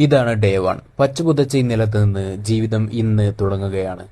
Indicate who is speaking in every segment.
Speaker 1: ഇതാണ് day one. പച്ചപുതച്ച ഈ നിലത്ത് നിന്ന് ജീവിതം ഇന്ന് തുടങ്ങുകയാണ്.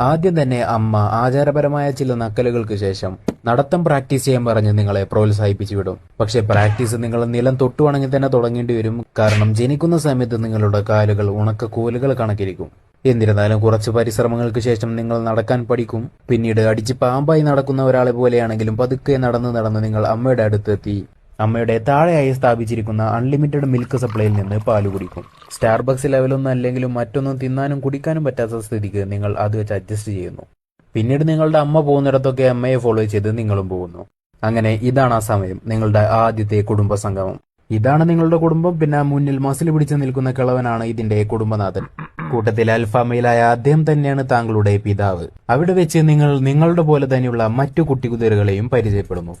Speaker 1: ആദ്യം തന്നെ അമ്മ ആചാരപരമായ ചില നക്കലുകൾക്ക് ശേഷം നടത്തം പ്രാക്ടീസ് ചെയ്യാൻ പറഞ്ഞ് നിങ്ങളെ പ്രോത്സാഹിപ്പിച്ചു വിടും. പക്ഷെ പ്രാക്ടീസ് നിങ്ങൾ നിലം തൊട്ടുവാണെങ്കിൽ തന്നെ തുടങ്ങേണ്ടി വരും. കാരണം ജനിക്കുന്ന സമയത്ത് നിങ്ങളുടെ കാലുകൾ ഉണക്ക കോലുകൾ കണക്കിരിക്കും. എന്നിരുന്നാലും കുറച്ച് പരിശ്രമങ്ങൾക്ക് ശേഷം നിങ്ങൾ നടക്കാൻ പഠിക്കും. പിന്നീട് അടിച്ച് പാമ്പായി നടക്കുന്ന ഒരാളെ പോലെയാണെങ്കിലും പതുക്കെ നടന്ന് നടന്ന് നിങ്ങൾ അമ്മയുടെ അടുത്തെത്തി അമ്മയുടെ താഴെയായി സ്ഥാപിച്ചിരിക്കുന്ന അൺലിമിറ്റഡ് മിൽക്ക് സപ്ലൈയിൽ നിന്ന് പാൽ കുടിക്കും. സ്റ്റാർബക്സ് ലെവലൊന്നും അല്ലെങ്കിലും മറ്റൊന്നും തിന്നാനും കുടിക്കാനും പറ്റാത്ത സ്ഥിതിക്ക് നിങ്ങൾ അത് വെച്ച് അഡ്ജസ്റ്റ് ചെയ്യുന്നു. പിന്നീട് നിങ്ങളുടെ അമ്മ പോകുന്നിടത്തൊക്കെ അമ്മയെ ഫോളോ ചെയ്ത് നിങ്ങളും പോകുന്നു. അങ്ങനെ ഇതാണ് ആ സമയം നിങ്ങളുടെ ആദ്യത്തെ കുടുംബ സംഗമം. ഇതാണ് നിങ്ങളുടെ കുടുംബം പിന്നെ മുന്നിൽ മസിൽ പിടിച്ചു നിൽക്കുന്ന കിളവനാണ് ഇതിന്റെ കുടുംബനാഥൻ. കൂട്ടത്തിൽ അൽഫാമയിലായ അദ്ദേഹം തന്നെയാണ് താങ്കളുടെ പിതാവ്. അവിടെ വെച്ച് നിങ്ങൾ നിങ്ങളുടെ പോലെ തന്നെയുള്ള മറ്റു കുട്ടികുതിരകളെയും പരിചയപ്പെടുന്നു.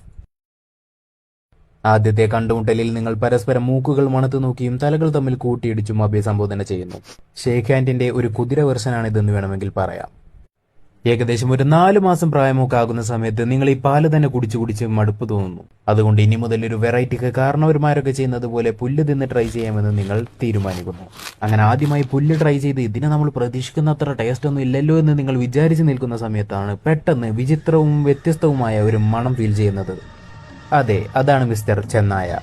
Speaker 1: ആദ്യത്തെ കണ്ടുമുട്ടലിൽ നിങ്ങൾ പരസ്പരം മൂക്കുകൾ മണത്തു നോക്കിയും തലകൾ തമ്മിൽ കൂട്ടിയിടിച്ചും അഭിസംബോധന ചെയ്യുന്നു. ഷേഖ് ഹാൻഡിന്റെ ഒരു കുതിര വെർഷനാണിതെന്ന് വേണമെങ്കിൽ പറയാം. ഏകദേശം ഒരു നാലു മാസം പ്രായമൊക്കെ ആകുന്ന സമയത്ത് നിങ്ങൾ ഈ പാൽ തന്നെ കുടിച്ചു കുടിച്ച് മടുപ്പ് തോന്നുന്നു. അതുകൊണ്ട് ഇനി മുതൽ ഒരു വെറൈറ്റിക്ക് കാരണവന്മാരൊക്കെ ചെയ്യുന്നത് പോലെ പുല്ല് തിന്ന് ട്രൈ ചെയ്യാമെന്ന് നിങ്ങൾ തീരുമാനിക്കുന്നു. അങ്ങനെ ആദ്യമായി പുല്ല് ട്രൈ ചെയ്ത് ഇതിനെ നമ്മൾ പ്രതീക്ഷിക്കുന്ന അത്ര ടേസ്റ്റ് ഒന്നും ഇല്ലല്ലോ എന്ന് നിങ്ങൾ വിചാരിച്ചു നിൽക്കുന്ന സമയത്താണ് പെട്ടെന്ന് വിചിത്രവും വ്യത്യസ്തവുമായ ഒരു മണം ഫീൽ ചെയ്യുന്നത്. അതെ അതാണ് മിസ്റ്റർ ചെന്നായ.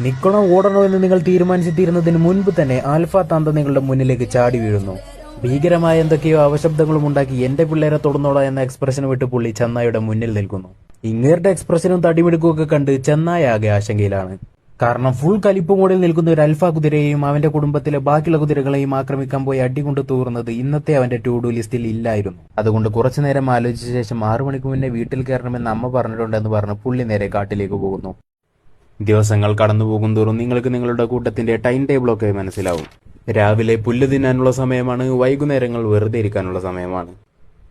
Speaker 1: നിൽക്കണോ ഓടണോ എന്ന് നിങ്ങൾ തീരുമാനിച്ചെത്തിയിരുന്നതിന് മുൻപ് തന്നെ ആൽഫ താന്ത നിങ്ങളുടെ മുന്നിലേക്ക് ചാടി വീഴുന്നു. ഭീകരമായ എന്തൊക്കെയോ അവശബ്ദങ്ങളും ഉണ്ടാക്കി എന്റെ പിള്ളേരെ തൊടുന്നോളാം എന്ന എക്സ്പ്രഷൻ വിട്ട് പുള്ളി ചെന്നായുടെ മുന്നിൽ നിൽക്കുന്നു. ഇങ്ങേരുടെ എക്സ്പ്രഷനും തടിമിടുക്കുമൊക്കെ കണ്ട് ചെന്നായ ആകെ ആശങ്കയിലാണ്. കാരണം ഫുൾ കലിപ്പ് മോഡിൽ നിൽക്കുന്ന ഒരു അൽഫ കുതിരയെയും അവന്റെ കുടുംബത്തിലെ ബാക്കിയുള്ള കുതിരകളെയും ആക്രമിക്കാൻ പോയി അടികൊണ്ട് തൂർന്നത് ഇന്നത്തെ അവന്റെ ടു ഡു ലിസ്റ്റിൽ ഇല്ലായിരുന്നു. അതുകൊണ്ട് കുറച്ചു നേരം ആലോചിച്ച ശേഷം ആറു മണിക്ക് മുന്നേ വീട്ടിൽ കയറണമെന്ന് അമ്മ പറഞ്ഞിട്ടുണ്ടെന്ന് പറഞ്ഞ് പുള്ളി നേരെ കാട്ടിലേക്ക് പോകുന്നു. ദിവസങ്ങൾ കടന്നു പോകും തോറും നിങ്ങൾക്ക് നിങ്ങളുടെ കൂട്ടത്തിന്റെ ടൈം ടേബിളൊക്കെ മനസ്സിലാവും. രാവിലെ പുല്ല് തിന്നാനുള്ള സമയമാണ് വൈകുന്നേരങ്ങൾ വെറുതെ ഇരിക്കാനുള്ള സമയമാണ്.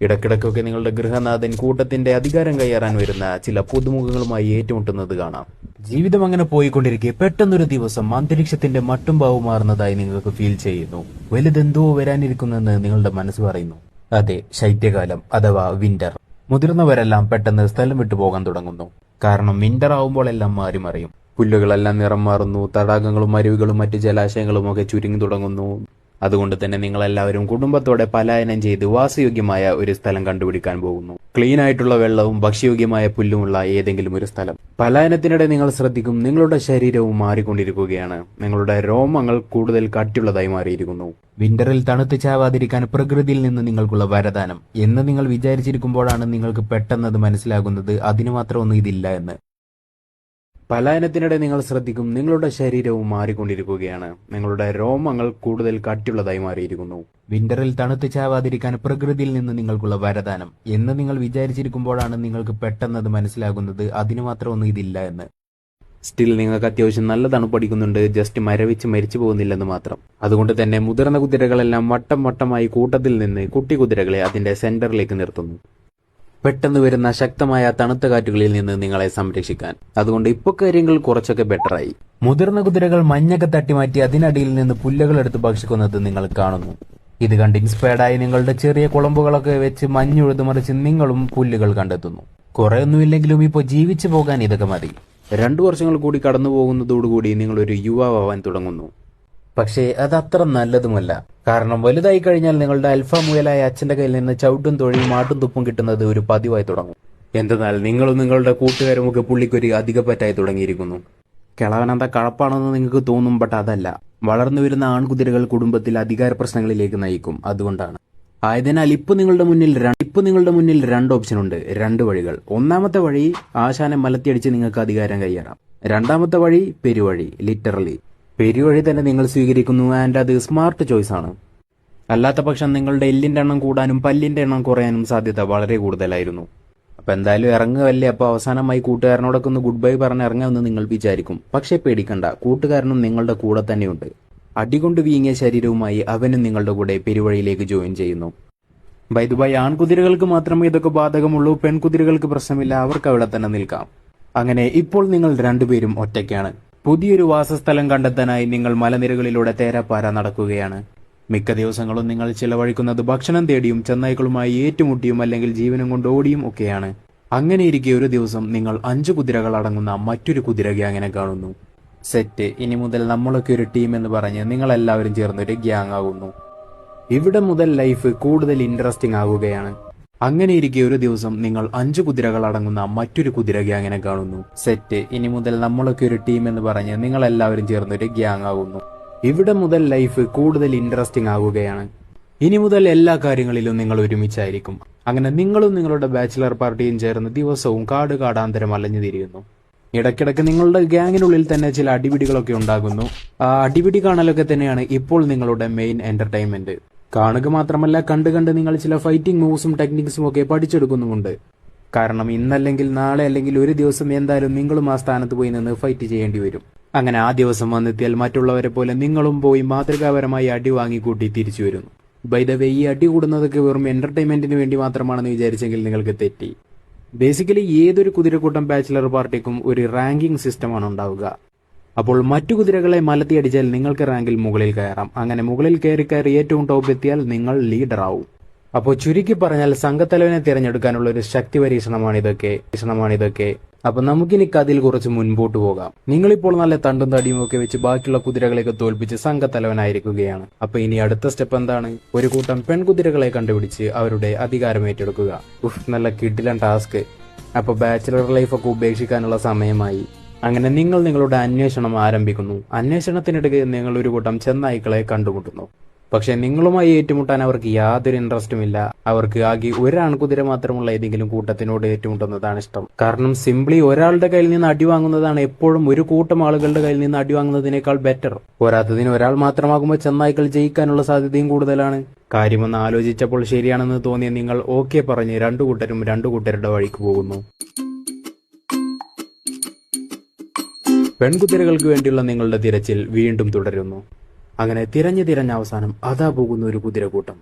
Speaker 1: ഇടക്കിടക്കൊക്കെ നിങ്ങളുടെ ഗൃഹനാഥൻ കൂട്ടത്തിന്റെ അധികാരം കൈയേറാൻ വരുന്ന ചില പുതുമുഖങ്ങളുമായി ഏറ്റുമുട്ടുന്നത് കാണാം. ജീവിതം അങ്ങനെ പോയിക്കൊണ്ടിരിക്കെ. പെട്ടെന്നൊരു ദിവസം അന്തരീക്ഷത്തിന്റെ മട്ടും ഭാവവും മാറുന്നതായി നിങ്ങൾക്ക് ഫീൽ ചെയ്യുന്നു. വലുതെന്തോ വരാനിരിക്കുന്നെന്ന് നിങ്ങളുടെ മനസ്സ് പറയുന്നു. അതെ ശൈത്യകാലം അഥവാ വിന്റർ മുതിർന്നവരെല്ലാം പെട്ടെന്ന് സ്ഥലം വിട്ടു പോകാൻ തുടങ്ങുന്നു. കാരണം വിന്റർ ആവുമ്പോൾ എല്ലാം മാറി മറിയും. പുല്ലുകളെല്ലാം നിറം മാറുന്നു തടാകങ്ങളും അരുവികളും മറ്റു ജലാശയങ്ങളും ഒക്കെ ചുരുങ്ങി തുടങ്ങുന്നു. അതുകൊണ്ട് തന്നെ നിങ്ങൾ എല്ലാവരും കുടുംബത്തോടെ പലായനം ചെയ്ത് വാസയോഗ്യമായ ഒരു സ്ഥലം കണ്ടുപിടിക്കാൻ പോകുന്നു. ക്ലീൻ ആയിട്ടുള്ള വെള്ളവും ഭക്ഷ്യയോഗ്യമായ പുല്ലുമുള്ള ഏതെങ്കിലും ഒരു സ്ഥലം. പലായനത്തിനിടെ നിങ്ങൾ ശ്രദ്ധിക്കും നിങ്ങളുടെ ശരീരവും മാറിക്കൊണ്ടിരിക്കുകയാണ്. നിങ്ങളുടെ രോമങ്ങൾ കൂടുതൽ കട്ടിയുള്ളതായി മാറിയിരിക്കുന്നു. വിന്ററിൽ തണുത്ത് ചാവാതിരിക്കാൻ പ്രകൃതിയിൽ നിന്ന് നിങ്ങൾക്കുള്ള വരദാനം എന്ന് നിങ്ങൾ വിചാരിച്ചിരിക്കുമ്പോഴാണ് നിങ്ങൾക്ക് പെട്ടെന്നത് മനസ്സിലാകുന്നത്. അതിന് മാത്രമൊന്നും ഇതില്ല എന്ന്. പലായനത്തിനിടെ നിങ്ങൾ ശ്രദ്ധിക്കും നിങ്ങളുടെ ശരീരവും മാറിക്കൊണ്ടിരിക്കുകയാണ്. നിങ്ങളുടെ രോമങ്ങൾ കൂടുതൽ കട്ടിയുള്ളതായി മാറിയിരിക്കുന്നു. വിന്ററിൽ തണുത്ത് ചാവാതിരിക്കാൻ പ്രകൃതിയിൽ നിന്ന് നിങ്ങൾക്കുള്ള വരദാനം എന്ന് നിങ്ങൾ വിചാരിച്ചിരിക്കുമ്പോഴാണ് നിങ്ങൾക്ക് പെട്ടെന്നത് മനസ്സിലാകുന്നത്. അതിന് മാത്രം ഒന്നും ഇതില്ല എന്ന്. സ്റ്റിൽ നിങ്ങൾക്ക് അത്യാവശ്യം നല്ല തണുപ്പടിക്കുന്നുണ്ട് ജസ്റ്റ് മരവിച്ച് മരിച്ചു പോകുന്നില്ലെന്ന് മാത്രം. അതുകൊണ്ട് തന്നെ മുതിർന്ന കുതിരകളെല്ലാം വട്ടം വട്ടമായി കൂട്ടത്തിൽ നിന്ന് കുട്ടി കുതിരകളെ അതിന്റെ സെന്ററിലേക്ക് നിർത്തുന്നു. പെട്ടെന്ന് വരുന്ന ശക്തമായ തണുത്ത കാറ്റുകളിൽ നിന്ന് നിങ്ങളെ സംരക്ഷിക്കാൻ. അതുകൊണ്ട് ഇപ്പൊ കാര്യങ്ങൾ കുറച്ചൊക്കെ ബെറ്ററായി. മുതിർന്ന കുതിരകൾ മഞ്ഞൊക്കെ തട്ടിമാറ്റി അതിനടിയിൽ നിന്ന് പുല്ലുകൾ എടുത്ത് ഭക്ഷിക്കുന്നത് നിങ്ങൾ കാണുന്നു. ഇത് കണ്ട് ഇൻസ്പയർഡായി നിങ്ങളുടെ ചെറിയ കുളമ്പുകളൊക്കെ വെച്ച് മഞ്ഞുഴുതു മറിച്ച് നിങ്ങളും പുല്ലുകൾ കണ്ടെത്തുന്നു. കുറെയൊന്നുമില്ലെങ്കിലും ഇപ്പോൾ ജീവിച്ചു പോകാൻ ഇതൊക്കെ മതി. രണ്ടു വർഷങ്ങൾ കൂടി കടന്നു പോകുന്നതോടുകൂടി നിങ്ങളൊരു യുവാവാൻ തുടങ്ങുന്നു. പക്ഷേ അത് അത്ര നല്ലതുമല്ല. കാരണം വലുതായി കഴിഞ്ഞാൽ നിങ്ങളുടെ അൽഫ മുയലായ അച്ഛന്റെ കയ്യിൽ നിന്ന് ചവിട്ടും തൊഴിയും മാട്ടും തുപ്പും കിട്ടുന്നത് ഒരു പതിവായി തുടങ്ങും. എന്തെന്നാൽ നിങ്ങളും നിങ്ങളുടെ കൂട്ടുകാരും ഒക്കെ പുള്ളിക്കൊരു അധികപ്പറ്റായി തുടങ്ങിയിരിക്കുന്നു. കിളവനെന്താ കഴപ്പാണെന്ന് നിങ്ങൾക്ക് തോന്നും ബട്ട് അതല്ല. വളർന്നു വരുന്ന ആൺകുതിരകൾ കുടുംബത്തിൽ അധികാര പ്രശ്നങ്ങളിലേക്ക് നയിക്കും. അതുകൊണ്ടാണ്. ആയതിനാൽ ഇപ്പൊ നിങ്ങളുടെ മുന്നിൽ ഇപ്പൊ നിങ്ങളുടെ മുന്നിൽ രണ്ട് ഓപ്ഷൻ ഉണ്ട്. രണ്ട് വഴികൾ. ഒന്നാമത്തെ വഴി ആശാനെ മലത്തിയടിച്ച് നിങ്ങൾക്ക് അധികാരം കൈയേറാം. രണ്ടാമത്തെ വഴി പെരുവഴി ലിറ്ററലി പെരുവഴി തന്നെ നിങ്ങൾ സ്വീകരിക്കുന്നു ആൻഡ് അത് സ്മാർട്ട് ചോയ്സ് ആണ്. അല്ലാത്ത പക്ഷം നിങ്ങളുടെ എല്ലിന്റെ എണ്ണം കൂടാനും പല്ലിന്റെ എണ്ണം കുറയാനും സാധ്യത വളരെ കൂടുതലായിരുന്നു. അപ്പൊ എന്തായാലും ഇറങ്ങുകയല്ലേ? അപ്പൊ അവസാനമായി കൂട്ടുകാരനോടൊക്കെ ഒന്ന് ഗുഡ് ബൈ പറഞ്ഞ് ഇറങ്ങാമെന്ന് നിങ്ങൾ വിചാരിക്കും. പക്ഷേ പേടിക്കണ്ട കൂട്ടുകാരനും നിങ്ങളുടെ കൂടെ തന്നെയുണ്ട്. അടികൊണ്ട് വീങ്ങിയ ശരീരവുമായി അവനും നിങ്ങളുടെ കൂടെ പെരുവഴിയിലേക്ക് ജോയിൻ ചെയ്യുന്നു. ബൈദുബായി ആൺകുതിരകൾക്ക് മാത്രമേ ഇതൊക്കെ ബാധകമുള്ളൂ പെൺകുതിരകൾക്ക് പ്രശ്നമില്ല അവർക്ക് അവിടെ തന്നെ നിൽക്കാം. അങ്ങനെ ഇപ്പോൾ നിങ്ങൾ രണ്ടുപേരും ഒറ്റയ്ക്കാണ്. പുതിയൊരു വാസസ്ഥലം കണ്ടെത്താനായി നിങ്ങൾ മലനിരകളിലൂടെ തേരാപ്പാര നടക്കുകയാണ്. മിക്ക ദിവസങ്ങളും നിങ്ങൾ ചിലവഴിക്കുന്നത് ഭക്ഷണം തേടിയും ചെന്നായ്ക്കളുമായി ഏറ്റുമുട്ടിയും അല്ലെങ്കിൽ ജീവനം കൊണ്ട് ഓടിയും ഒക്കെയാണ്. അങ്ങനെയിരിക്കെ ഒരു ദിവസം നിങ്ങൾ അഞ്ചു കുതിരകൾ അടങ്ങുന്ന മറ്റൊരു കുതിര ഗ്യാങ്ങിനെ കാണുന്നു. സെറ്റ് ഇനി മുതൽ നമ്മളൊക്കെ ഒരു ടീം എന്ന് പറഞ്ഞ് നിങ്ങൾ എല്ലാവരും ചേർന്നൊരു ഗ്യാങ് ആകുന്നു. ഇവിടെ മുതൽ ലൈഫ് കൂടുതൽ ഇൻട്രസ്റ്റിംഗ് ആകുകയാണ്. അങ്ങനെ ഇരിക്കെ ഒരു ദിവസം നിങ്ങൾ അഞ്ചു കുതിരകൾ അടങ്ങുന്ന മറ്റൊരു കുതിര ഗ്യാങ്ങിനെ കാണുന്നു. സെറ്റ് ഇനി മുതൽ നമ്മളൊക്കെ ഒരു ടീം എന്ന് പറഞ്ഞ് നിങ്ങൾ എല്ലാവരും ചേർന്ന് ഒരു ഗ്യാങ് ആകുന്നു ഇവിടെ മുതൽ ലൈഫ് കൂടുതൽ ഇൻട്രസ്റ്റിംഗ് ആകുകയാണ് ഇനി മുതൽ എല്ലാ കാര്യങ്ങളിലും നിങ്ങൾ ഒരുമിച്ചായിരിക്കും. അങ്ങനെ നിങ്ങളും നിങ്ങളുടെ ബാച്ചിലർ പാർട്ടിയും ചേർന്ന് ദിവസവും കാട് കാടാന്തരം അലഞ്ഞു തിരിയുന്നു. ഇടയ്ക്കിടയ്ക്ക് നിങ്ങളുടെ ഗ്യാങ്ങിനുള്ളിൽ തന്നെ ചില അടിപിടികളൊക്കെ ഉണ്ടാകുന്നു. ആ അടിപിടി കാണലൊക്കെ തന്നെയാണ് ഇപ്പോൾ നിങ്ങളുടെ മെയിൻ എന്റർടൈൻമെന്റ് കാണുക മാത്രമല്ല കണ്ട് കണ്ട് നിങ്ങൾ ചില ഫൈറ്റിംഗ് മൂവ്സും ടെക്നിക്സും ഒക്കെ പഠിച്ചെടുക്കുന്നുമുണ്ട്. കാരണം ഇന്നല്ലെങ്കിൽ നാളെ അല്ലെങ്കിൽ ഒരു ദിവസം എന്തായാലും നിങ്ങളും ആ സ്ഥാനത്ത് പോയി നിന്ന് ഫൈറ്റ് ചെയ്യേണ്ടി വരും. അങ്ങനെ ആ ദിവസം വന്നെത്തിയാൽ മറ്റുള്ളവരെ പോലെ നിങ്ങളും പോയി മാതൃകാപരമായി അടി വാങ്ങിക്കൂട്ടി തിരിച്ചു വരുന്നു. ബൈ വേ ഈ അടി കൂടുന്നതൊക്കെ വെറും എന്റർടൈൻമെന്റിന് വേണ്ടി മാത്രമാണെന്ന് വിചാരിച്ചെങ്കിൽ നിങ്ങൾക്ക് തെറ്റി. ബേസിക്കലി ഏതൊരു കുതിരക്കൂട്ടം ബാച്ചിലർ പാർട്ടിക്കും ഒരു റാങ്കിംഗ് സിസ്റ്റമാണ് ഉണ്ടാവുക. അപ്പോൾ മറ്റു കുതിരകളെ മലത്തിയടിച്ചാൽ നിങ്ങൾക്ക് റാങ്കിൽ മുകളിൽ കയറാം. അങ്ങനെ മുകളിൽ കയറി കയറി ഏറ്റവും ടോപ്പ് എത്തിയാൽ നിങ്ങൾ ലീഡർ ആവും. അപ്പോൾ ചുരുക്കി പറഞ്ഞാൽ സംഘത്തലവനെ തിരഞ്ഞെടുക്കാനുള്ള ഒരു ശക്തി പരീക്ഷണമാണിതൊക്കെ. പരീക്ഷണമാണിതൊക്കെ. അപ്പൊ നമുക്കിനി കഥയിൽ കുറച്ച് മുൻപോട്ട് പോകാം. നിങ്ങളിപ്പോൾ നല്ല തണ്ടും തടിയും ഒക്കെ വെച്ച് ബാക്കിയുള്ള കുതിരകളെയൊക്കെ തോൽപ്പിച്ച് സംഘത്തലവനായിരിക്കുകയാണ്. അപ്പൊ ഇനി അടുത്ത സ്റ്റെപ്പ് എന്താണ്? ഒരു കൂട്ടം പെൺകുതിരകളെ കണ്ടുപിടിച്ച് അവരുടെ അധികാരം ഏറ്റെടുക്കുക. ഉഫ് നല്ല കിഡിലൻ ടാസ്ക്. അപ്പൊ ബാച്ചിലർ ലൈഫ് ഒക്കെ ഉപേക്ഷിക്കാനുള്ള സമയമായി. അങ്ങനെ നിങ്ങൾ നിങ്ങളുടെ അന്വേഷണം ആരംഭിക്കുന്നു. അന്വേഷണത്തിനിടയ്ക്ക് നിങ്ങൾ ഒരു കൂട്ടം ചെന്നായ്ക്കളെ കണ്ടുമുട്ടുന്നു. പക്ഷെ നിങ്ങളുമായി ഏറ്റുമുട്ടാൻ അവർക്ക് യാതൊരു ഇൻട്രസ്റ്റും ഇല്ല. അവർക്ക് ആകെ ഒരാൺകുതിര മാത്രമുള്ള ഏതെങ്കിലും കൂട്ടത്തിനോട് ഏറ്റുമുട്ടുന്നതാണ് ഇഷ്ടം. കാരണം സിംപ്ലി ഒരാളുടെ കയ്യിൽ നിന്ന് അടി വാങ്ങുന്നതാണ് എപ്പോഴും ഒരു കൂട്ടം ആളുകളുടെ കയ്യിൽ നിന്ന് അടി വാങ്ങുന്നതിനേക്കാൾ ബെറ്റർ പോരാത്തതിന് ഒരാൾ മാത്രമാകുമ്പോൾ ചെന്നായ്ക്കൾ ജയിക്കാനുള്ള സാധ്യതയും കൂടുതലാണ്. കാര്യമൊന്ന് ആലോചിച്ചപ്പോൾ ശരിയാണെന്ന് തോന്നിയ നിങ്ങൾ ഓക്കെ പറഞ്ഞ് രണ്ടു കൂട്ടരും രണ്ടു കൂട്ടരുടെ വഴിക്ക് പോകുന്നു. പെൺകുതിരകൾക്ക് വേണ്ടിയുള്ള നിങ്ങളുടെ തിരച്ചിൽ വീണ്ടും തുടരുന്നു. അങ്ങനെ തിരഞ്ഞു തിരഞ്ഞ അവസാനം അതാ പോകുന്ന ഒരു കുതിരക്കൂട്ടം.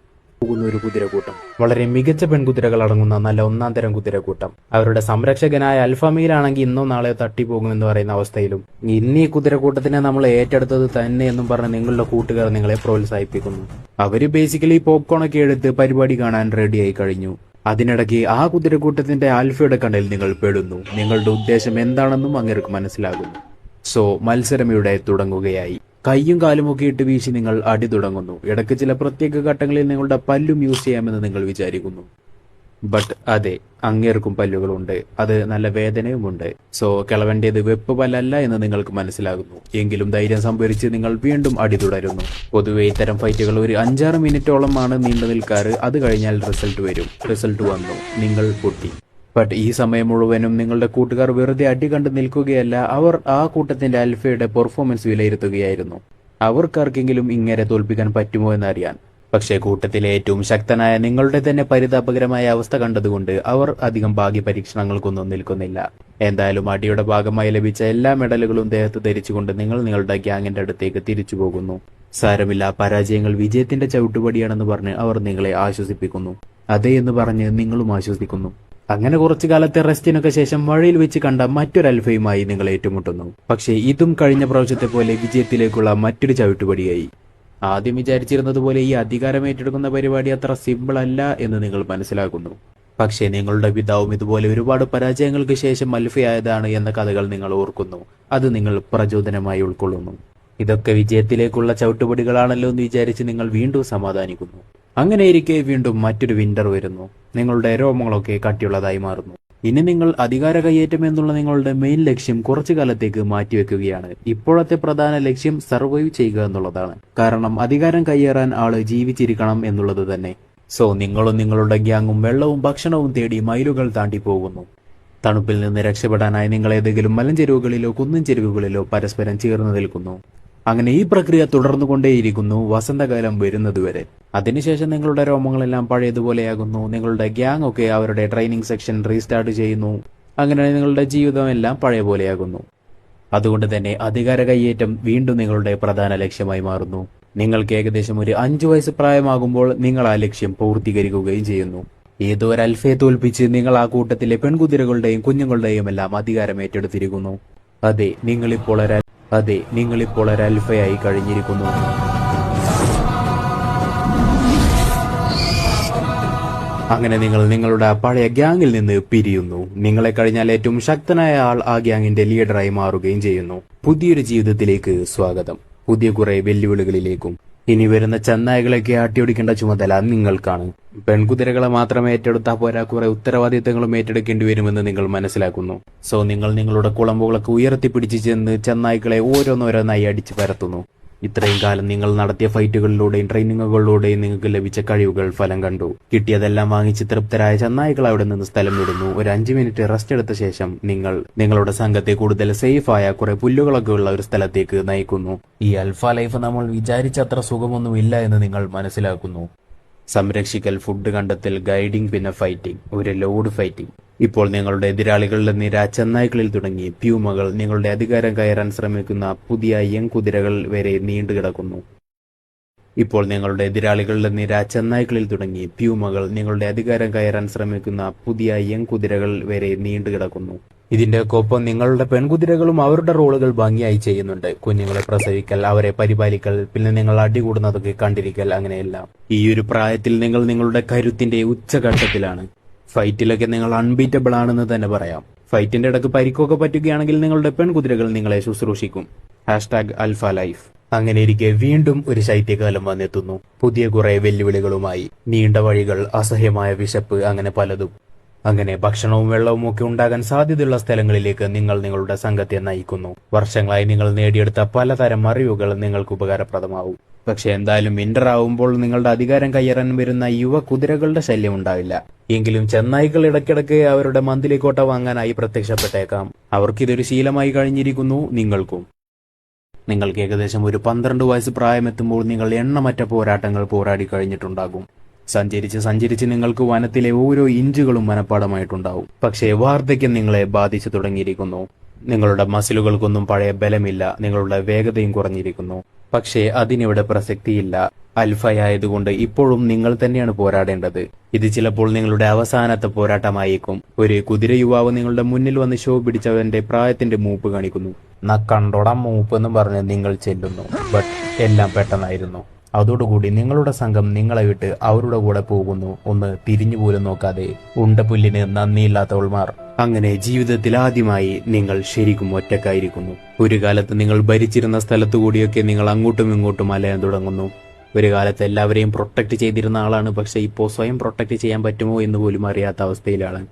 Speaker 1: പോകുന്ന ഒരു കുതിരക്കൂട്ടം. വളരെ മികച്ച പെൺകുതിരകൾ അടങ്ങുന്ന നല്ല ഒന്നാം തരം കുതിരക്കൂട്ടം. അവരുടെ സംരക്ഷകനായ അൽഫാമിയിലാണെങ്കിൽ ഇന്നോ നാളെയോ തട്ടിപ്പോകുമെന്ന് പറയുന്ന അവസ്ഥയിലും ഇന്ന് ഈ കുതിരക്കൂട്ടത്തിനെ നമ്മൾ ഏറ്റെടുത്തത് തന്നെ എന്നും പറഞ്ഞ് നിങ്ങളുടെ കൂട്ടുകാർ നിങ്ങളെ പ്രോത്സാഹിപ്പിക്കുന്നു. അവർ ബേസിക്കലി പോപ്കോൺ ഒക്കെ എടുത്ത് പരിപാടി കാണാൻ റെഡിയായി കഴിഞ്ഞു. അതിനിടയ്ക്ക് ആ കുതിരക്കൂട്ടത്തിന്റെ ആൽഫയുടെ കണ്ണിൽ നിങ്ങൾ പെടുന്നു. നിങ്ങളുടെ ഉദ്ദേശം എന്താണെന്നും അങ്ങേർക്ക് മനസ്സിലാകുന്നു. സോ മത്സരം ഇവിടെ തുടങ്ങുകയായി. കൈയും കാലുമൊക്കെ ഇട്ട് വീശി നിങ്ങൾ അടി തുടങ്ങുന്നു. ഇടയ്ക്ക് ചില പ്രത്യേക ഘട്ടങ്ങളിൽ നിങ്ങളുടെ പല്ലും യൂസ് ചെയ്യാമെന്ന് നിങ്ങൾ വിചാരിക്കുന്നു. ബട്ട് അതെ അങ്ങേർക്കും പല്ലുകളുണ്ട്. അത് നല്ല വേദനയുമുണ്ട്. സോ കിളവന്റേത് വെപ്പ് പല്ലല്ല എന്ന് നിങ്ങൾക്ക് മനസ്സിലാകുന്നു. എങ്കിലും ധൈര്യം സംഭരിച്ച് നിങ്ങൾ വീണ്ടും അടി തുടരുന്നു. പൊതുവെ ഇത്തരം ഫൈറ്റുകൾ ഒരു അഞ്ചാറ് മിനിറ്റോളമാണ് നീണ്ടു നിൽക്കാറ്. അത് കഴിഞ്ഞാൽ റിസൾട്ട് വരും. റിസൾട്ട് വന്നു. നിങ്ങൾ പൊട്ടി. ബട്ട് ഈ സമയം മുഴുവനും നിങ്ങളുടെ കൂട്ടുകാർ വെറുതെ അടി കണ്ട് നിൽക്കുകയല്ല അവർ ആ കൂട്ടത്തിന്റെ അൽഫയുടെ പെർഫോമൻസ് വിലയിരുത്തുകയായിരുന്നു. അവർക്കാർക്കെങ്കിലും ഇങ്ങനെ തോൽപ്പിക്കാൻ പറ്റുമോ എന്നറിയാൻ. പക്ഷേ കൂട്ടത്തിലെ ഏറ്റവും ശക്തനായ നിങ്ങളുടെ തന്നെ പരിതാപകരമായ അവസ്ഥ കണ്ടതുകൊണ്ട് അവർ അധികം ഭാഗ്യ പരീക്ഷണങ്ങൾക്കൊന്നും നിൽക്കുന്നില്ല. എന്തായാലും അടിയുടെ ഭാഗമായി ലഭിച്ച എല്ലാ മെഡലുകളും ദേഹത്ത് ധരിച്ചുകൊണ്ട് നിങ്ങൾ നിങ്ങളുടെ ഗ്യാങ്ങിന്റെ അടുത്തേക്ക് തിരിച്ചു പോകുന്നു. സാരമില്ല പരാജയങ്ങൾ വിജയത്തിന്റെ ചവിട്ടുപടിയാണെന്ന് പറഞ്ഞ് അവർ നിങ്ങളെ ആശ്വസിപ്പിക്കുന്നു. അതേ എന്ന് പറഞ്ഞ് നിങ്ങളും ആശ്വസിക്കുന്നു. അങ്ങനെ കുറച്ചു കാലത്തെ റെസ്റ്റിനൊക്കെ ശേഷം വഴിയിൽ വെച്ച് കണ്ട മറ്റൊരു അൽഫയുമായി നിങ്ങൾ ഏറ്റുമുട്ടുന്നു. പക്ഷേ ഇതും കഴിഞ്ഞ പ്രാവശ്യത്തെ പോലെ വിജയത്തിലേക്കുള്ള മറ്റൊരു ചവിട്ടുപടിയായി. ആദ്യം വിചാരിച്ചിരുന്നത് പോലെ ഈ അധികാരം ഏറ്റെടുക്കുന്ന പരിപാടി അത്ര സിമ്പിൾ അല്ല എന്ന് നിങ്ങൾ മനസ്സിലാക്കുന്നു. പക്ഷേ നിങ്ങളുടെ പിതാവും ഇതുപോലെ ഒരുപാട് പരാജയങ്ങൾക്ക് ശേഷം അൽഫയായതാണ് എന്ന കഥകൾ നിങ്ങൾ ഓർക്കുന്നു. അത് നിങ്ങൾ പ്രചോദനമായി ഉൾക്കൊള്ളുന്നു. ഇതൊക്കെ വിജയത്തിലേക്കുള്ള ചവിട്ടുപടികളാണല്ലോ എന്ന് വിചാരിച്ച് നിങ്ങൾ വീണ്ടും സമാധാനിക്കുന്നു. അങ്ങനെ ഇരിക്കെ വീണ്ടും മറ്റൊരു വിന്റർ വരുന്നു. നിങ്ങളുടെ രോമങ്ങളൊക്കെ കട്ടിയുള്ളതായി മാറുന്നു. ഇനി നിങ്ങൾ അധികാര കയ്യേറ്റം എന്നുള്ള നിങ്ങളുടെ മെയിൻ ലക്ഷ്യം കുറച്ചു കാലത്തേക്ക് മാറ്റിവെക്കുകയാണ്. ഇപ്പോഴത്തെ പ്രധാന ലക്ഷ്യം സർവൈവ് ചെയ്യുക എന്നുള്ളതാണ്. കാരണം അധികാരം കയ്യേറാൻ ആൾ ജീവിച്ചിരിക്കണം എന്നുള്ളത് തന്നെ. സോ നിങ്ങളും നിങ്ങളുടെ ഗ്യാങ്ങും വെള്ളവും ഭക്ഷണവും തേടി മൈലുകൾ താണ്ടി പോകുന്നു. തണുപ്പിൽ നിന്ന് രക്ഷപ്പെടാനായി നിങ്ങൾ ഏതെങ്കിലും മലഞ്ചെരുവുകളിലോ കുന്നിൻ ചെരുവുകളിലോ പരസ്പരം ചേർന്ന് നിൽക്കുന്നു. അങ്ങനെ ഈ പ്രക്രിയ തുടർന്നുകൊണ്ടേയിരിക്കുന്നു വസന്തകാലം വരുന്നതുവരെ. അതിനുശേഷം നിങ്ങളുടെ രോമങ്ങളെല്ലാം പഴയതുപോലെയാകുന്നു. നിങ്ങളുടെ ഗ്യാങ് ഒക്കെ അവരുടെ ട്രെയിനിങ് സെക്ഷൻ റീസ്റ്റാർട്ട് ചെയ്യുന്നു. അങ്ങനെ നിങ്ങളുടെ ജീവിതം എല്ലാം പഴയ പോലെയാകുന്നു അതുകൊണ്ട് തന്നെ അധികാര കയ്യേറ്റം വീണ്ടും നിങ്ങളുടെ പ്രധാന ലക്ഷ്യമായി മാറുന്നു. നിങ്ങൾക്ക് ഏകദേശം ഒരു അഞ്ചു വയസ്സ് പ്രായമാകുമ്പോൾ നിങ്ങൾ ആ ലക്ഷ്യം പൂർത്തീകരിക്കുകയും ചെയ്യുന്നു. ഏതോ ഒരു അൽഫയെ തോൽപ്പിച്ച് നിങ്ങൾ ആ കൂട്ടത്തിലെ പെൺകുതിരകളുടെയും കുഞ്ഞുങ്ങളുടെയും എല്ലാം അധികാരം ഏറ്റെടുത്തിരിക്കുന്നു. അതെ നിങ്ങളിപ്പോൾ ഒരു അതെ നിങ്ങളിപ്പോൾ ഒരു അൽഫയായി കഴിഞ്ഞിരിക്കുന്നു. അങ്ങനെ നിങ്ങൾ നിങ്ങളുടെ പഴയ ഗ്യാങ്ങിൽ നിന്ന് പിരിയുന്നു. നിങ്ങളെ കഴിഞ്ഞാൽ ഏറ്റവും ശക്തനായ ആൾ ആ ഗ്യാങ്ങിന്റെ ലീഡറായി മാറുകയും ചെയ്യുന്നു. പുതിയൊരു ജീവിതത്തിലേക്ക് സ്വാഗതം. പുതിയ കുറെ വെല്ലുവിളികളിലേക്കും ഇനി വരുന്ന ചെന്നായകളെയൊക്കെ ആട്ടിയൊടിക്കേണ്ട ചുമതല നിങ്ങൾക്കാണ്. പെൺകുതിരകളെ മാത്രം ഏറ്റെടുത്താൽ പോരാ. കുറെ ഉത്തരവാദിത്തങ്ങളും ഏറ്റെടുക്കേണ്ടി വരുമെന്ന് നിങ്ങൾ മനസ്സിലാക്കുന്നു. സോ നിങ്ങൾ നിങ്ങളുടെ കുളമ്പുകളൊക്കെ ഉയർത്തിപ്പിടിച്ച് ചെന്ന് ചെന്നായ്ക്കളെ ഓരോന്നോരോന്നായി അടിച്ചു പരത്തുന്നു. ഇത്രയും കാലം നിങ്ങൾ നടത്തിയ ഫൈറ്റുകളിലൂടെയും ട്രെയിനിങ്ങുകളിലൂടെയും നിങ്ങൾക്ക് ലഭിച്ച കഴിവുകൾ ഫലം കണ്ടു. കിട്ടിയതെല്ലാം വാങ്ങിച്ച് തൃപ്തരായ ചെന്നായികൾ അവിടെ നിന്ന് സ്ഥലം വിടുന്നു. ഒരു അഞ്ചു മിനിറ്റ് റെസ്റ്റ് എടുത്ത ശേഷം നിങ്ങൾ നിങ്ങളുടെ സംഘത്തെ കൂടുതൽ സേഫായ കുറെ പുല്ലുകളൊക്കെ ഉള്ള ഒരു സ്ഥലത്തേക്ക് നയിക്കുന്നു. ഈ അൽഫ ലൈഫ് നമ്മൾ വിചാരിച്ചത്ര സുഖമൊന്നുമില്ല എന്ന് നിങ്ങൾ മനസ്സിലാക്കുന്നു. സംരക്ഷിക്കൽ ഫുഡ് കണ്ടെത്തൽ ഗൈഡിംഗ് പിന്നെ ഫൈറ്റിംഗ് ഒരു ലോഡ് ഫൈറ്റിംഗ് ഇപ്പോൾ നിങ്ങളുടെ എതിരാളികളുടെ നിര ചെന്നായ്ക്കളിൽ തുടങ്ങി. പ്യൂമകൾ നിങ്ങളുടെ അധികാരം കയറാൻ ശ്രമിക്കുന്ന പുതിയ യങ് കുതിരകൾ വരെ നീണ്ടുകിടക്കുന്നു. ഇപ്പോൾ നിങ്ങളുടെ എതിരാളികളുടെ നിര ചെന്നായ്ക്കളിൽ തുടങ്ങി. പ്യൂമകൾ നിങ്ങളുടെ അധികാരം കയറാൻ ശ്രമിക്കുന്ന പുതിയ യങ് കുതിരകൾ വരെ നീണ്ടുകിടക്കുന്നു. ഇതിന്റെ ഒപ്പം നിങ്ങളുടെ പെൺകുതിരകളും അവരുടെ റോളുകൾ ഭംഗിയായി ചെയ്യുന്നുണ്ട്. കുഞ്ഞുങ്ങളെ പ്രസവിക്കൽ അവരെ പരിപാലിക്കൽ പിന്നെ നിങ്ങൾ അടികൂടുന്നതൊക്കെ കണ്ടിരിക്കൽ അങ്ങനെയെല്ലാം. ഈ ഒരു പ്രായത്തിൽ നിങ്ങൾ നിങ്ങളുടെ കരുത്തിന്റെ ഉച്ചഘട്ടത്തിലാണ് ഫൈറ്റിലൊക്കെ നിങ്ങൾ അൺബീറ്റബിൾ ആണെന്ന് തന്നെ പറയാം. ഫൈറ്റിന്റെ ഇടയ്ക്ക് പരിക്കൊക്കെ പറ്റുകയാണെങ്കിൽ നിങ്ങളുടെ പെൺകുതിരകൾ നിങ്ങളെ ശുശ്രൂഷിക്കും. ഹാഷ്ടാഗ് അൽഫ ലൈഫ് അങ്ങനെ ഇരിക്കെ വീണ്ടും ഒരു ശൈത്യകാലം വന്നെത്തുന്നു. പുതിയ കുറെ വെല്ലുവിളികളുമായി നീണ്ട വഴികൾ അസഹ്യമായ വിശപ്പ് അങ്ങനെ പലതും. അങ്ങനെ ഭക്ഷണവും വെള്ളവും ഒക്കെ ഉണ്ടാകാൻ സാധ്യതയുള്ള സ്ഥലങ്ങളിലേക്ക് നിങ്ങൾ നിങ്ങളുടെ സംഘത്തെ നയിക്കുന്നു. വർഷങ്ങളായി നിങ്ങൾ നേടിയെടുത്ത പലതരം അറിവുകൾ നിങ്ങൾക്ക് ഉപകാരപ്രദമാവും. പക്ഷെ എന്തായാലും വിന്റർ ആവുമ്പോൾ നിങ്ങളുടെ അധികാരം കയ്യേറാൻ വരുന്ന യുവ കുതിരകളുടെ ശല്യം ഉണ്ടാവില്ല. എങ്കിലും ചെന്നായ്ക്കൾ ഇടയ്ക്കിടയ്ക്ക് അവരുടെ മന്തിലി കോട്ട വാങ്ങാനായി പ്രത്യക്ഷപ്പെട്ടേക്കാം. അവർക്കിതൊരു ശീലമായി കഴിഞ്ഞിരിക്കുന്നു നിങ്ങൾക്കും. നിങ്ങൾക്ക് ഏകദേശം ഒരു പന്ത്രണ്ട് വയസ്സ് പ്രായമെത്തുമ്പോൾ നിങ്ങൾ എണ്ണമറ്റ പോരാട്ടങ്ങൾ പോരാടി കഴിഞ്ഞിട്ടുണ്ടാകും. സഞ്ചരിച്ച് സഞ്ചരിച്ച് നിങ്ങൾക്ക് വനത്തിലെ ഓരോ ഇഞ്ചുകളും മനപ്പാടമായിട്ടുണ്ടാവും. പക്ഷേ വാർദ്ധക്യം നിങ്ങളെ ബാധിച്ചു തുടങ്ങിയിരിക്കുന്നു. നിങ്ങളുടെ മസിലുകൾക്കൊന്നും പഴയ ബലമില്ല. നിങ്ങളുടെ വേഗതയും കുറഞ്ഞിരിക്കുന്നു. പക്ഷേ അതിനിവിടെ പ്രസക്തിയില്ല. അൽഫയായതുകൊണ്ട് ഇപ്പോഴും നിങ്ങൾ തന്നെയാണ് പോരാടേണ്ടത്. ഇത് ചിലപ്പോൾ നിങ്ങളുടെ അവസാനത്തെ പോരാട്ടമായേക്കും. ഒരു കുതിര യുവാവ് നിങ്ങളുടെ മുന്നിൽ വന്ന് ഷോ പിടിച്ചവന്റെ പ്രായത്തിന്റെ മൂപ്പ് കാണിക്കുന്നു. ന കണ്ടോടാ മൂപ്പ് എന്ന് പറഞ്ഞ് നിങ്ങൾ ചെല്ലുന്നു. ബട്ട് എല്ലാം പെട്ടെന്നായിരുന്നു. അതോടുകൂടി നിങ്ങളുടെ സംഘം നിങ്ങളെ വിട്ട് അവരുടെ കൂടെ പോകുന്നു. ഒന്ന് തിരിഞ്ഞു പോലും നോക്കാതെ. ഉണ്ടപുല്ലിന് നന്ദിയില്ലാത്തവൾമാർ. അങ്ങനെ ജീവിതത്തിൽ ആദ്യമായി നിങ്ങൾ ശരിക്കും ഒറ്റക്കായിരിക്കുന്നു. ഒരു കാലത്ത് നിങ്ങൾ ഭരിച്ചിരുന്ന സ്ഥലത്തു കൂടിയൊക്കെ നിങ്ങൾ അങ്ങോട്ടും ഇങ്ങോട്ടും അലയാൻ തുടങ്ങുന്നു. ഒരു കാലത്ത് എല്ലാവരെയും പ്രൊട്ടക്ട് ചെയ്തിരുന്ന ആളാണ്. പക്ഷെ ഇപ്പോൾ സ്വയം പ്രൊട്ടക്ട് ചെയ്യാൻ പറ്റുമോ എന്ന് പോലും അറിയാത്ത അവസ്ഥയിലാണ്.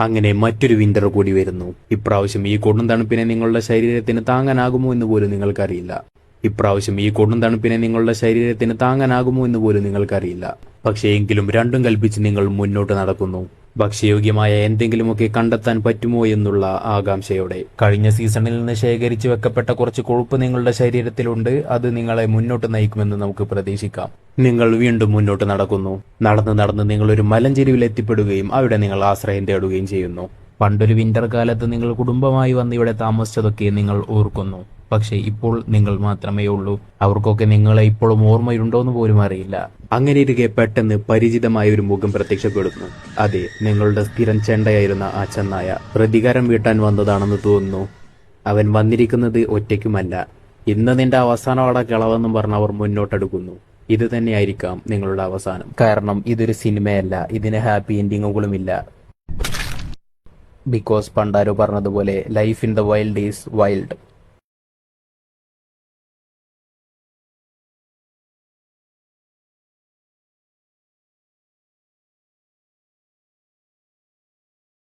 Speaker 1: അങ്ങനെ മറ്റൊരു വിന്റർ കൂടി വരുന്നു. ഇപ്രാവശ്യം ഈ കൊടും തണുപ്പിനെ നിങ്ങളുടെ ശരീരത്തിന് താങ്ങാനാകുമോ എന്ന് പോലും നിങ്ങൾക്കറിയില്ല. ഇപ്രാവശ്യം ഈ കൊടും തണുപ്പിനെ നിങ്ങളുടെ ശരീരത്തിന് താങ്ങാനാകുമോ എന്ന് പോലും നിങ്ങൾക്കറിയില്ല. പക്ഷേ എങ്കിലും രണ്ടും കൽപ്പിച്ച് നിങ്ങൾ മുന്നോട്ട് നടക്കുന്നു. ഭക്ഷ്യയോഗ്യമായ എന്തെങ്കിലുമൊക്കെ കണ്ടെത്താൻ പറ്റുമോ എന്നുള്ള ആകാംക്ഷയോടെ. കഴിഞ്ഞ സീസണിൽ നിന്ന് ശേഖരിച്ചു വെക്കപ്പെട്ട കുറച്ച് കൊഴുപ്പ് നിങ്ങളുടെ ശരീരത്തിലുണ്ട്. അത് നിങ്ങളെ മുന്നോട്ട് നയിക്കുമെന്ന് നമുക്ക് പ്രതീക്ഷിക്കാം. നിങ്ങൾ വീണ്ടും മുന്നോട്ട് നടക്കുന്നു. നടന്ന് നടന്ന് നിങ്ങൾ ഒരു മലഞ്ചെരുവിൽ എത്തിപ്പെടുകയും അവിടെ നിങ്ങൾ ആശ്രയം തേടുകയും ചെയ്യുന്നു. പണ്ടൊരു വിന്റർ കാലത്ത് നിങ്ങൾ കുടുംബമായി വന്ന് ഇവിടെ താമസിച്ചതൊക്കെ നിങ്ങൾ ഓർക്കുന്നു. പക്ഷേ ഇപ്പോൾ നിങ്ങൾ മാത്രമേ ഉള്ളൂ. അവർക്കൊക്കെ നിങ്ങളെ ഇപ്പോഴും ഓർമ്മയുണ്ടോന്ന് പോലും അറിയില്ല. അങ്ങനെ ഇരിക്കെ പെട്ടെന്ന് പരിചിതമായ ഒരു മുഖം പ്രത്യക്ഷപ്പെടുന്നു. അതെ നിങ്ങളുടെ സ്ഥിരം ചെണ്ടയായിരുന്ന ആ ചെന്നായ പ്രതികാരം വീട്ടാൻ വന്നതാണെന്ന് തോന്നുന്നു. അവൻ വന്നിരിക്കുന്നത് ഒറ്റയ്ക്കുമല്ല. ഇന്ന് നിന്റെ അവസാനമാണ് കിളവെന്നും പറഞ്ഞ് അവർ മുന്നോട്ടെടുക്കുന്നു. ഇത് തന്നെയായിരിക്കാം നിങ്ങളുടെ അവസാനം. കാരണം ഇതൊരു സിനിമയല്ല. ഇതിന് ഹാപ്പി എൻഡിങ്ങുകളുമില്ല. ബിക്കോസ് പണ്ടാരോ പറഞ്ഞതുപോലെ life in the wild is wild